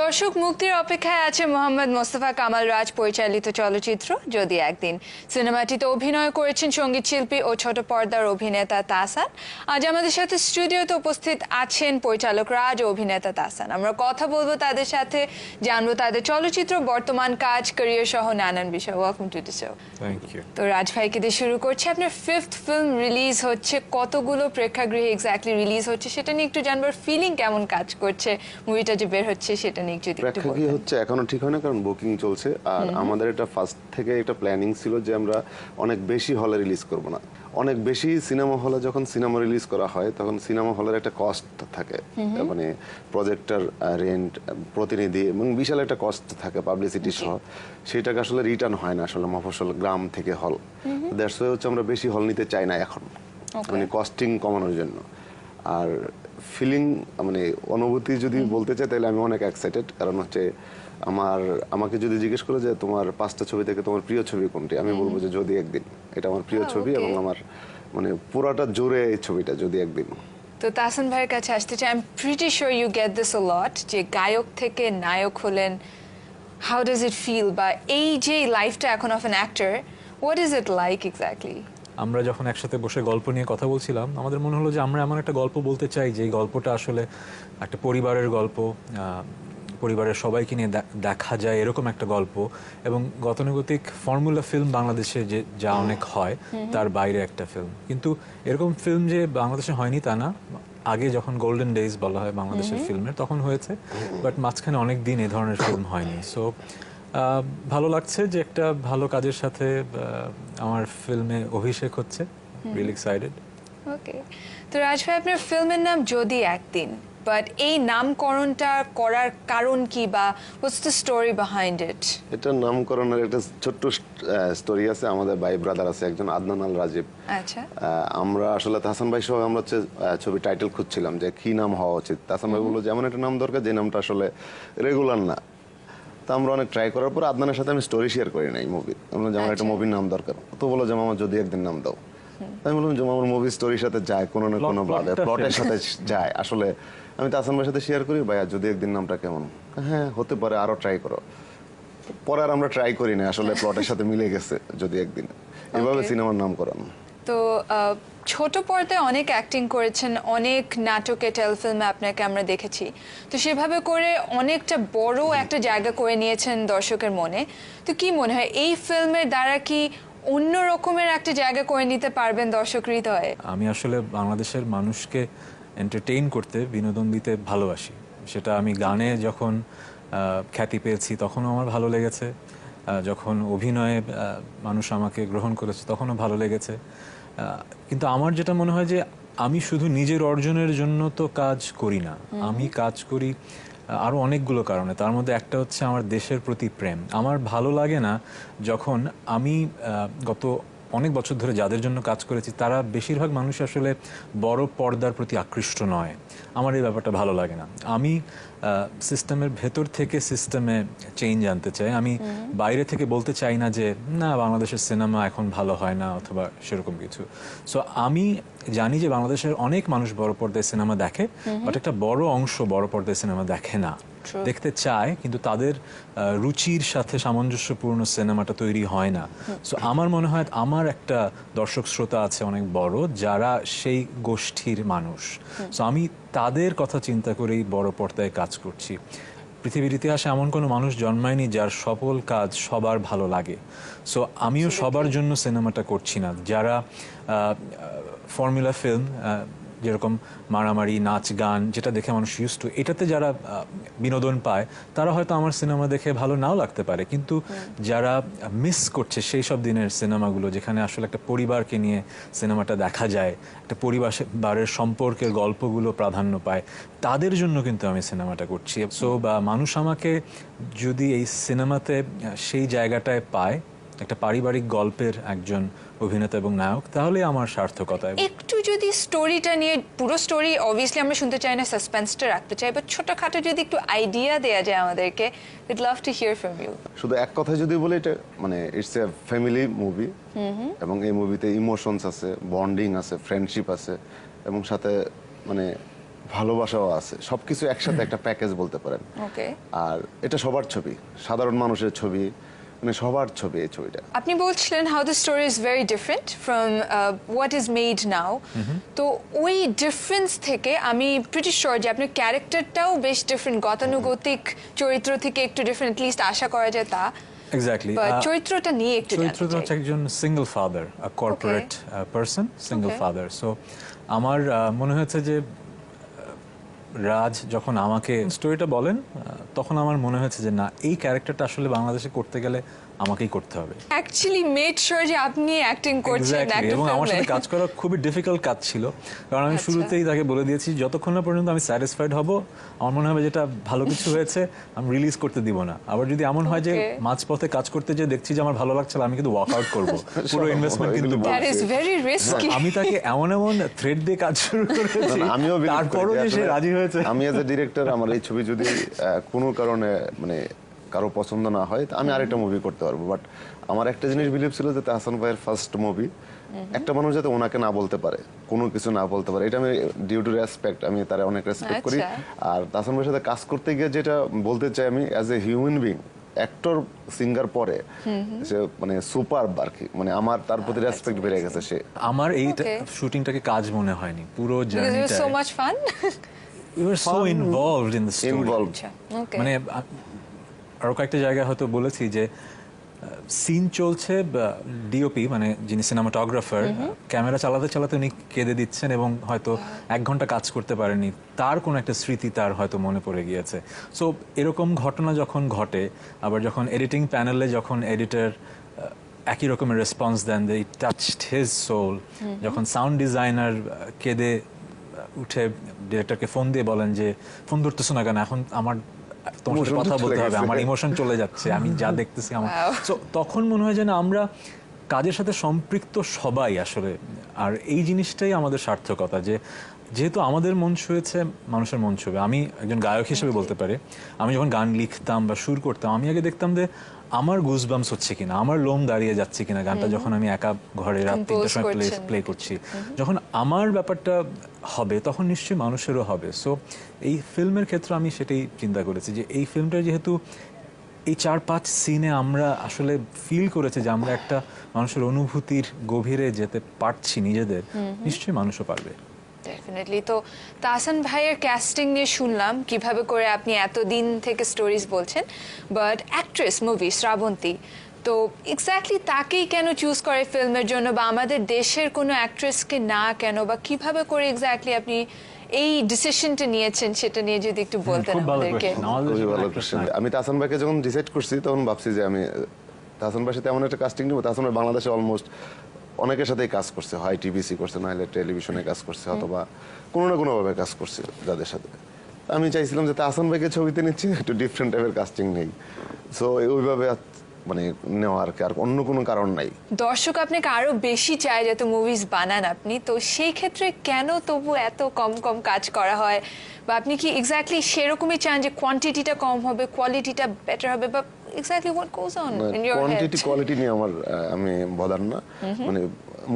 দর্শক মুক্তির অপেক্ষায় আছে মোহাম্মদ মোস্তফা কামাল রাজ পরিচালিত চলচ্চিত্র যদি একদিন। সিনেমাটিতে অভিনয় করেছেন সংগীত শিল্পী ও ছোট পর্দার অভিনেতা তাসান আজ আমাদের সাথে স্টুডিওতে উপস্থিত আছেন পরিচালক রাজ ও অভিনেতা তাসান আমরা কথা বলব তাদের সাথে জানব তাদের চলচ্চিত্র বর্তমান কাজ ক্যারিয়ার সহ নানান বিষয়। ওয়েলকাম টু দ্য শো তো রাজ ভাইকে দিয়ে শুরু করছি। আপনার ফিফথ ফিল্ম রিলিজ হচ্ছে কতগুলো প্রেক্ষাগৃহে এক্স্যাক্টলি রিলিজ হচ্ছে সেটা নিয়ে একটু জানবার ফিলিং কেমন কাজ করছে? মুভিটা যে বের হচ্ছে সেটা নিয়ে যদি প্রেক্ষাগৃহ হচ্ছে? এখনও ঠিক হয় না? কারণ বুকিং চলছে। আর আমাদের এটা ফার্স্ট থেকে একটা প্ল্যানিং ছিল যে আমরা অনেক বেশি হলে রিলিজ করব না। অনেক বেশি সিনেমা হলে যখন সিনেমা রিলিজ করা হয় তখন সিনেমা হলের একটা কস্ট থাকে। মানে প্রজেক্টর রেন্ট প্রতিনিধি এবং বিশাল একটা কস্ট থাকে পাবলিসিটি সহ। সেটাকে আসলে রিটার্ন হয় না আসলে মফস্বল গ্রাম থেকে হল দ্যাটস হচ্ছে আমরা বেশি হল নিতে চাই না এখন। মানে কস্টিং কমানোর জন্য। আর ফিলিং মানে অনুভূতি যদি বলতে চাই তাহলে আমি অনেক এক্সাইটেড কারণ হচ্ছে আমার আমাকে যদি জিজ্ঞেস করে যে তোমার পাঁচটা ছবি থেকে তোমার প্রিয় ছবি কোনটি আমি বলব যে যদি একদিন। এটা আমার প্রিয় ছবি এবং আমার মানে পুরাটা জোরে এই ছবিটা যদি একদিন। তো তাসান ভাইয়ের কাছে আসতে চাই। I am pretty sure you get this a lot যে গায়ক থেকে নায়ক হলেন হাউ ডাজ ইট ফিল বা এই যে লাইফটা এখন of an actor what is it like exactly আমরা যখন একসাথে বসে গল্প নিয়ে কথা বলছিলাম আমাদের মনে হলো যে আমরা এমন একটা গল্প বলতে চাই যে গল্পটা আসলে একটা পরিবারের গল্প পরিবারের সবাইকে নিয়ে দেখা যায় এরকম একটা গল্প। এবং গতানুগতিক ফর্মুলা ফিল্ম বাংলাদেশে যে যা অনেক হয় তার বাইরে একটা ফিল্ম। কিন্তু এরকম ফিল্ম যে বাংলাদেশে হয়নি তা না আগে যখন গোল্ডেন ডেজ বলা হয় বাংলাদেশের ফিল্মের তখন হয়েছে। বাট মাঝখানে অনেক দিন এ ধরনের ফিল্ম হয়নি। সো ভালো লাগছে যে একটা ভালো কাজের সাথে আমার ফিল্মে অভিষেক হচ্ছে রিয়েলি এক্সাইটেড ওকে তো রাজ ভাই আপনার ফিল্মের নাম যদি একদিন বাট এই নামকরণটা করার কারণ কি বা what's the story behind it এটার নামকরণের একটা ছোট্ট স্টোরি আছে। আমাদের ভাই ব্রাদার আছে একজন আদনান আল রাজীব। আচ্ছা। আমরা আসলে তাহসান ভাই সহ আমরা হচ্ছে ছবি টাইটেল খুঁজছিলাম যে কি নাম হওয়া উচিত। তাহসান ভাই বলল যেমন একটা নাম দরকার যে নামটা আসলে রেগুলার না। তো আমরা অনেক ট্রাই করার পর আদনানের সাথে আমি স্টোরি শেয়ার করি নাই মুভি আমরা যেমন একটা আচ্ছা। মুভির নাম দরকার। তো বলো যে আমার যদি একদিন নাম দাও। আমি বললাম যে আমার মুভি স্টোরির সাথে যায় কোনো না কোনো ভাবে প্লটের সাথে যায়। আসলে আমি তাহসান ভাইয়ের সাথে শেয়ার করি ভাইয়া যদি একদিন নামটা কেমন? হ্যাঁ হতে পারে আরও ট্রাই করো। পরে আর আমরা ট্রাই করি না আসলে প্লটের সাথে মিলে গেছে যদি একদিন। এভাবে. সিনেমার নামকরণ তো ছোট পর্দায় অনেক অ্যাক্টিং করেছেন, অনেক নাটকে টেলিফিল্মে আপনাকে আমরা দেখেছি। তো সেভাবে করে অনেকটা বড় একটা জায়গা করে নিয়েছেন দর্শকের মনে। তো কি মনে হয়, এই ফিল্মের দ্বারা কি অন্য রকমের একটা জায়গা করে নিতে পারবেন দর্শক হৃদয়ে? আমি আসলে বাংলাদেশের মানুষকে এন্টারটেইন করতে বিনোদন দিতে ভালোবাসি। সেটা আমি গানে যখন খ্যাতি পেয়েছি, তখনও আমার ভালো লেগেছে। যখন অভিনয়ে মানুষ আমাকে গ্রহণ করেছে তখনও ভালো লেগেছে। কিন্তু আমার যেটা মনে হয় যে আমি শুধু নিজের অর্জনের জন্য তো কাজ করি না। আমি কাজ করি আরও অনেকগুলো কারণে। তার মধ্যে একটা হচ্ছে আমার দেশের প্রতি প্রেম। আমার ভালো লাগে না যখন আমি গত অনেক বছর ধরে যাদের জন্য কাজ করেছি তারা বেশিরভাগ মানুষ আসলে বড় পর্দার প্রতি আকৃষ্ট নয়। আমার এই ব্যাপারটা ভালো লাগে না। আমি সিস্টেমের ভেতর থেকে সিস্টেমে চেঞ্জ আনতে চাই। আমি বাইরে থেকে বলতে চাই না যে না বাংলাদেশের সিনেমা এখন ভালো হয় না অথবা সেরকম কিছু। সো আমি জানি যে বাংলাদেশের অনেক মানুষ বড় পর্দায় সিনেমা দেখে বাট একটা বড় অংশ বড় পর্দায় সিনেমা দেখে না. দেখতে চায় কিন্তু তাদের রুচির সাথে সামঞ্জস্যপূর্ণ সিনেমাটা তৈরি হয় না। সো আমার মনে হয় আমার একটা দর্শক শ্রোতা আছে অনেক বড় যারা সেই গোষ্ঠীর মানুষ। সো আমি তাদের কথা চিন্তা করেই বড় পর্দায় কাজ করছি। পৃথিবীর ইতিহাসে এমন কোনো মানুষ জন্মায়নি যার সফল কাজ সবার ভালো লাগে। সো আমিও সবার জন্য সিনেমাটা করছি না। যারা ফর্মুলা ফিল্ম যেরকম মারামারি নাচ গান যেটা দেখে মানুষ ইউজ টু এটাতে যারা বিনোদন পায় তারা হয়তো আমার সিনেমা দেখে ভালো নাও লাগতে পারে। কিন্তু যারা মিস করছে সেই সব দিনের সিনেমাগুলো যেখানে আসলে একটা পরিবারকে নিয়ে সিনেমাটা দেখা যায় একটা পরিবারের সম্পর্কের গল্পগুলো প্রাধান্য পায় তাদের জন্য কিন্তু আমি সিনেমাটা করছি। সো বা মানুষ আমাকে যদি এই সিনেমাতে সেই জায়গাটায় পায় একটা পারিবারিক গল্পের একজন অভিনেতা এবং নায়ক তাহলে আমার সার্থকতা একটু যদি স্টোরিটা নিয়ে পুরো স্টোরি অবভিয়াসলি আমরা শুনতে চাই না সাসপেন্সটা রাখতে চাই বাট ছোটখাটো যদি একটু আইডিয়া দেয়া যায় আমাদেরকে we'd love to hear from you শুধু এক কথায় যদি বলি এটা মানে ইটস এ ফ্যামিলি মুভি এবং এই মুভিতে ইমোশনস আছে বন্ডিং আছে ফ্রেন্ডশিপ আছে এবং সাথে মানে ভালোবাসাও আছে। সবকিছু একসাথে একটা প্যাকেজ বলতে পারেন। ওকে আর এটা সবার ছবি সাধারণ মানুষের ছবি মানে সবার ছবি এই ছবিটা। আপনি বলছিলেন how the story is very different from what is made now তো ওই ডিফারেন্স থেকে আমি প্রিটি শিওর যে আপনার ক্যারেক্টারটাও বেশ ডিফারেন্ট গতানুগতিক চরিত্র থেকে একটু ডিফারেন্ট লিস্ট আশা করা যায় তা। এক্স্যাক্টলি But চরিত্রটা নিয়ে একটু চরিত্রটা হচ্ছে একজন single father corporate person single. Father so আমার মনে হয়েছে যে রাজ যখন আমাকে স্টোরিটা বলেন তখন আমার মনে হয়েছে যে না, এই ক্যারেক্টারটা আসলে বাংলাদেশে করতে গেলে আমাকেই করতে হবে। অ্যাকচুয়ালি মেড শিওর যে আপনি অ্যাক্টিং করছেন একটা এবং আমার সাথে কাজ করা খুবই ডিফিকাল্ট কাজ ছিল। কারণ আমি আচ্ছা। শুরুতেই তাকে বলে দিয়েছি যতক্ষণ না পর্যন্ত আমি স্যাটিসফাইড হব আমার মনে হবে যেটা ভালো কিছু হয়েছে আমি রিলিজ করতে দিব না। আবার যদি এমন হয় যে. মাঝপথে কাজ করতে যে দেখছি যে আমার ভালো লাগছে আমি কিন্তু ওয়াক আউট করব। পুরো ইনভেস্টমেন্ট কিন্তু এগুলো দ্যাট ইজ ভেরি রিস্কি আমি তাকে এমন এমন থ্রেড দিয়ে কাজ শুরু করেছি আমিও তারপরও যে সে রাজি হয়েছে। আমি এজ এ ডিরেক্টর আমার এই ছবি যদি কোনো কারণে মানে কারও পছন্দ না হয় আমি আরেকটা মুভি করতে পারব। বাট আমার একটা জিনিস বিলিভ ছিল যে তাহসান ভাইয়ের ফার্স্ট মুভি একটা মানুষ যাতে ওনাকে না বলতে পারে কোনো কিছু না বলতে পারে এটা আমি ডিউ টু রেসপেক্ট আমি তারা অনেক রেসপেক্ট করি। আচ্ছা। আর তাহসান ভাইয়ের সাথে কাজ করতে গিয়ে যেটা বলতে চাই আমি as a human being actor singer পরে সে মানে সুপার আর কি। মানে আমার তার প্রতি রেসপেক্ট বেড়ে গেছে সে। আমার এই. শুটিংটাকে কাজ মনে হয়নি পুরো ইট সো জার্নিটা much fun we were so involved in the story involve আচ্ছা মানে আ- আরও কয়েকটা জায়গায় হয়তো বলেছি যে সিন চলছে ডিওপি মানে যিনি সিনেমাটোগ্রাফার ক্যামেরা চালাতে চালাতে উনি কেঁদে দিচ্ছেন এবং হয়তো এক ঘণ্টা কাজ করতে পারেনি। তার কোনো একটা স্মৃতি তার হয়তো মনে পড়ে গিয়েছে। সো এরকম ঘটনা যখন ঘটে আবার যখন এডিটিং প্যানেলে যখন এডিটর একই রকমের response then they it touched his soul যখন সাউন্ড ডিজাইনার কেঁদে উঠে ডিরেক্টরকে ফোন দিয়ে বলেন যে ফোন ধরতেছো না কেন? এখন আমার তোমার সাথে কথা বলতে হবে আমার ইমোশন চলে যাচ্ছে আমি যা দেখতেছি আমার. So, তখন মনে হয় যেন আমরা কাজের সাথে সম্পৃক্ত সবাই আসলে আর এই জিনিসটাই আমাদের সার্থকতা যে যেহেতু আমাদের মন ছুঁয়েছে মানুষের মন ছুঁবে। আমি একজন গায়ক হিসেবে বলতে পারি আমি যখন গান লিখতাম বা সুর করতাম আমি আগে দেখতাম যে আমার গুজবামস হচ্ছে কিনা আমার লোম দাঁড়িয়ে যাচ্ছে কিনা গানটা যখন আমি একা ঘরে রাত তিনটার সময় প্লে প্লে করছি। যখন আমার ব্যাপারটা হবে তখন নিশ্চয়ই মানুষেরও হবে। সো এই ফিল্মের ক্ষেত্রে আমি সেটাই চিন্তা করেছি যে এই ফিল্মটা যেহেতু এই চার পাঁচ সিনে আমরা আসলে ফিল করেছি যে আমরা একটা মানুষের অনুভূতির গভীরে যেতে পারছি নিজেদের নিশ্চয়ই মানুষও পারবে। ডেফিনেটলি তো তাহসান ভাইয়ের ক্যাস্টিং নিয়ে শুনলাম কীভাবে করে আপনি এতদিন থেকে স্টোরিজ বলছেন বাট অ্যাক্ট্রেস মুভি শ্রাবন্তী তো এক্স্যাক্টলি তাকেই কেন চুজ করে ফিল্মের জন্য বা আমাদের দেশের কোনো অ্যাক্ট্রেসকে না কেন বা কীভাবে করে এক্স্যাক্টলি আপনি এই ডিসিশনটা নিয়েছেন সেটা নিয়ে যদি একটু বলতেন আমাদেরকে। আমি তাহসান ভাইকে যখন ডিসাইড করছি তখন ভাবছি যে আমি আহ, তাহসান ভাইয়ের সাথে এমন একটা কাস্টিং নেব তাহসান ভাই বাংলাদেশে অলমোস্ট অনেকের সাথেই কাজ করছে হয় টিভিসি করছে না হলে টেলিভিশনে কাজ করছে অথবা কোনো না কোনোভাবে কাজ করছে যাদের সাথে। আমি চাইছিলাম যে তাহসান ভাইকে ছবিতে নিচ্ছি একটু ডিফারেন্ট টাইপের কাস্টিং নেই। সো ওইভাবে মানে নেওয়া আর কি আর অন্য কোনো কারণ নাই? দর্শক আপনাকে আরও বেশি চায় যত মুভিজ বানান আপনি তো সেই ক্ষেত্রে কেন তবু এত কম কম কাজ করা হয়? বা আপনি কি এক্স্যাক্টলি সেরকমই চান যে কোয়ান্টিটিটা কম হবে কোয়ালিটিটা বেটার হবে? বা exactly what goes on in your quantity quality নিয়ে আমার আমি বদার না। মানে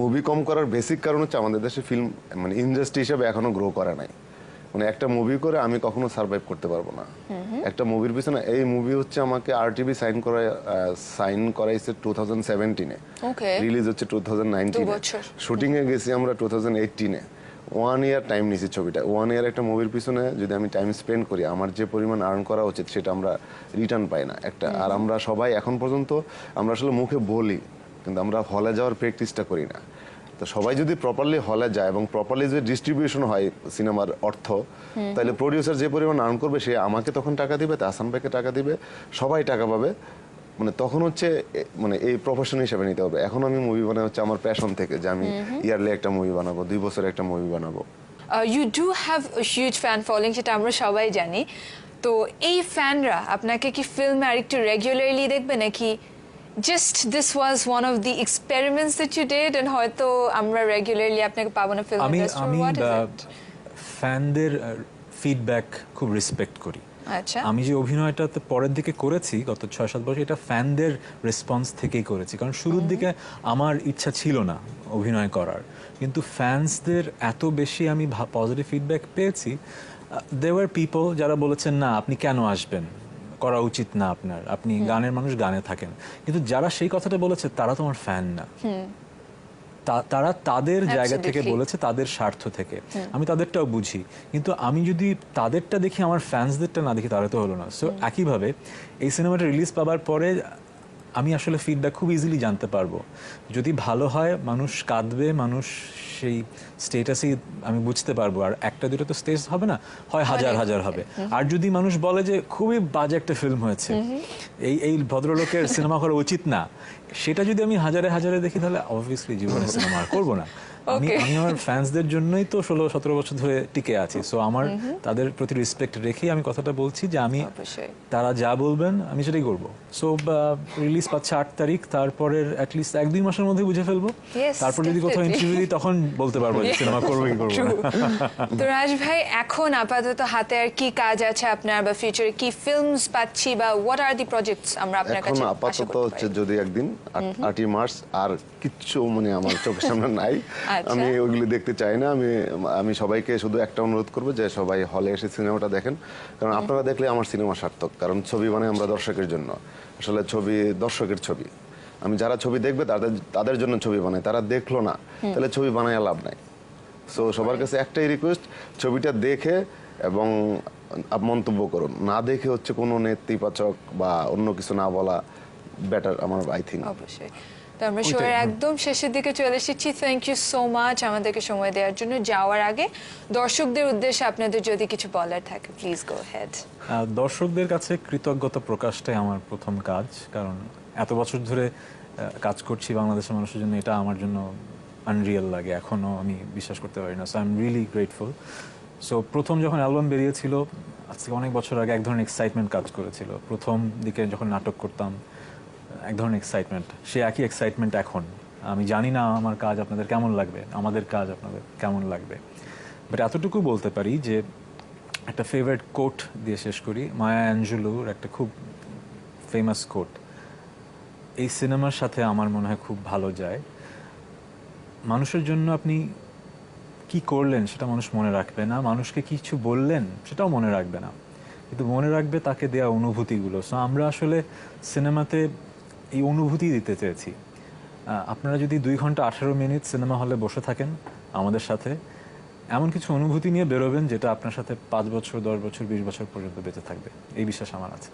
মুভি কম করার বেসিক কারণ হচ্ছে আমাদের দেশে ফিল্ম মানে ইন্ডাস্ট্রি হিসেবে এখনও গ্রো করে নাই। মানে একটা মুভি করে আমি কখনো সার্ভাইভ করতে পারব না। একটা মুভির পিছনে এই মুভি হচ্ছে আমাকে আরটিভি সাইন করা সাইন করাইছে টু থাউজেন্ড সেভেন্টিনে রিলিজ হচ্ছে টু থাউজেন্ড দু বছর। শুটিং এ গেছি আমরা টু থাউজেন্ড এইটিনে ওয়ান ইয়ার টাইম নিয়েছি ছবিটা। ওয়ান ইয়ার একটা মুভির পিছনে যদি আমি টাইম স্পেন্ড করি আমার যে পরিমাণ আর্ন করা উচিত সেটা আমরা রিটার্ন পাই না। একটা আর আমরা সবাই এখন পর্যন্ত আমরা আসলে মুখে বলি কিন্তু আমরা হলে যাওয়ার প্র্যাকটিসটা করি না। তো সবাই যদি প্রপারলি হলে যায় এবং প্রপারলি যদি ডিস্ট্রিবিউশন হয় সিনেমার অর্থ তাহলে প্রডিউসার যে পরিমাণ আর্ন করবে সে আমাকে তখন টাকা দিবে তা তাহসান ভাইকে টাকা দিবে সবাই টাকা পাবে। মানে তখন হচ্ছে মানে এই প্রফেশন হিসেবে নিতে হবে। এখন আমি মুভি বানাই হচ্ছে আমার প্যাশন থেকে যে আমি ইয়ারলি একটা মুভি বানাবো দুই বছরে একটা মুভি বানাবো। You do have huge fan following সেটা আমরা সবাই জানি। তো এই ফ্যানরা আপনাকে কি ফিল্মে আরেকটু রেগুলারলি দেখবে নাকি just this was one of the experiments that you did and হয়তো আমরা রেগুলারলি আপনাকে পাবো না ফিল্ম আমি আমি ফ্যানদের ফিডব্যাক খুব রেসপেক্ট করি। আচ্ছা। আমি যে অভিনয়টাতে পরের দিকে করেছি গত ছয় সাত বছর এটা ফ্যানদের রেসপন্স থেকেই করেছি। কারণ শুরুর দিকে আমার ইচ্ছা ছিল না অভিনয় করার। কিন্তু ফ্যান্সদের এত বেশি আমি পজিটিভ ফিডব্যাক পেয়েছি দেওয়ার পিপল যারা বলেছেন না আপনি কেন আসবেন? করা উচিত না আপনার। আপনি গানের মানুষ গানে থাকেন। কিন্তু যারা সেই কথাটা বলেছে তারা তো আমার ফ্যান না। তারা তাদের জায়গা থেকে বলেছে তাদের স্বার্থ থেকে। আমি তাদেরটাও বুঝি। কিন্তু আমি যদি তাদেরটা দেখি আমার ফ্যান্সদেরটা না দেখি তারা তো হলো না। সো একইভাবে এই সিনেমাটা রিলিজ পাবার পরে আমি আসলে ফিডব্যাক খুব ইজিলি জানতে পারব। যদি ভালো হয় মানুষ কাঁদবে মানুষ সেই স্টেটাসই আমি বুঝতে পারব। আর একটা দুটো তো স্টেজ হবে না হয় হাজার হাজার হবে। আর যদি মানুষ বলে যে খুবই বাজে একটা ফিল্ম হয়েছে এই এই ভদ্রলোকের সিনেমা করা উচিত না সেটা যদি আমি হাজারে হাজারে দেখি তাহলে অবভিয়াসলি জীবনে সিনেমা করব না। আমি আমি আমার ফ্যান্সদের জন্যই তো ষোলো সতেরো বছর ধরে টিকে আছি। সো আমার তাদের প্রতি রেসপেক্ট রেখেই আমি কথাটা বলছি যে আমি তারা যা বলবেন আমি সেটাই করব। সো রিলিজ পাচ্ছে আট তারিখ তারপরের অ্যাটলিস্ট এক দুই মাসের মধ্যে বুঝে ফেলব। তারপর যদি কোথাও ইন্টারভিউ দিই তখন বলতে পারব যে সিনেমা করব কি করব তো রাজ ভাই এখন আপাতত হাতে আর কি কাজ আছে আপনার বা ফিউচারে কি ফিল্মস পাচ্ছি বা হোয়াট আর দি প্রজেক্টস আমরা আপনার এখন কাছে আশা আপাতত হচ্ছে? যদি একদিন আট- আটই মার্চ আর কিচ্ছু মানে আমার চোখের সামনে নাই। আচ্ছা। আমি ওইগুলি দেখতে চাই না আমি আমি সবাইকে শুধু একটা অনুরোধ করব যে সবাই হলে এসে সিনেমাটা দেখেন। কারণ আপনারা দেখলে আমার সিনেমা সার্থক কারণ ছবি মানে আমরা দর্শকের জন্য। আসলে ছবি দর্শকের ছবি। আমি যারা ছবি দেখবে তাদের তাদের জন্য ছবি বানাই তারা দেখল না তাহলে ছবি বানায় লাভ নাই। সো সবার কাছে একটাই রিকোয়েস্ট ছবিটা দেখে এবং মন্তব্য করুন। না দেখে হচ্ছে কোনো নেতিবাচক বা অন্য কিছু না বলা বেটার আমার আই থিঙ্ক অবশ্যই। তো আমরা শোয়ের একদম শেষের দিকে চলে এসেছি। থ্যাংক ইউ সো মাচ আমাদেরকে সময় দেওয়ার জন্য। যাওয়ার আগে দর্শকদের উদ্দেশ্যে আপনাদের যদি কিছু বলার থাকে প্লিজ গো হেড দর্শকদের কাছে কৃতজ্ঞতা প্রকাশটাই আমার প্রথম কাজ কারণ এত বছর ধরে কাজ করছি বাংলাদেশের মানুষের জন্য এটা আমার জন্য আনরিয়াল লাগে। এখনও আমি বিশ্বাস করতে পারি না। So I am really grateful so প্রথম যখন অ্যালবাম বেরিয়েছিল আজ থেকে অনেক বছর আগে এক ধরনের এক্সাইটমেন্ট কাজ করেছিল। প্রথম দিকে যখন নাটক করতাম এক ধরনের এক্সাইটমেন্ট সে একই এক্সাইটমেন্ট এখন। আমি জানি না আমার কাজ আপনাদের কেমন লাগবে, আমাদের কাজ আপনাদের কেমন লাগবে। বাট এতটুকু বলতে পারি যে, একটা ফেভারিট কোট দিয়ে শেষ করি। মায়া অ্যাঞ্জেলোর একটা খুব ফেমাস কোট এই সিনেমার সাথে আমার মনে হয় খুব ভালো যায়। মানুষের জন্য আপনি কি করলেন সেটা মানুষ মনে রাখবে না। মানুষকে কিছু বললেন সেটাও মনে রাখবে না। কিন্তু মনে রাখবে তাকে দেওয়া অনুভূতিগুলো। সো আমরা আসলে সিনেমাতে এই অনুভূতি দিতে চেয়েছি। আপনারা যদি দুই ঘণ্টা আঠেরো মিনিট সিনেমা হলে বসে থাকেন আমাদের সাথে, এমন কিছু অনুভূতি নিয়ে বেরোবেন যেটা আপনার সাথে পাঁচ বছর, দশ বছর, বিশ বছর পর্যন্ত বেঁচে থাকবে। এই বিশ্বাস আমার আছে।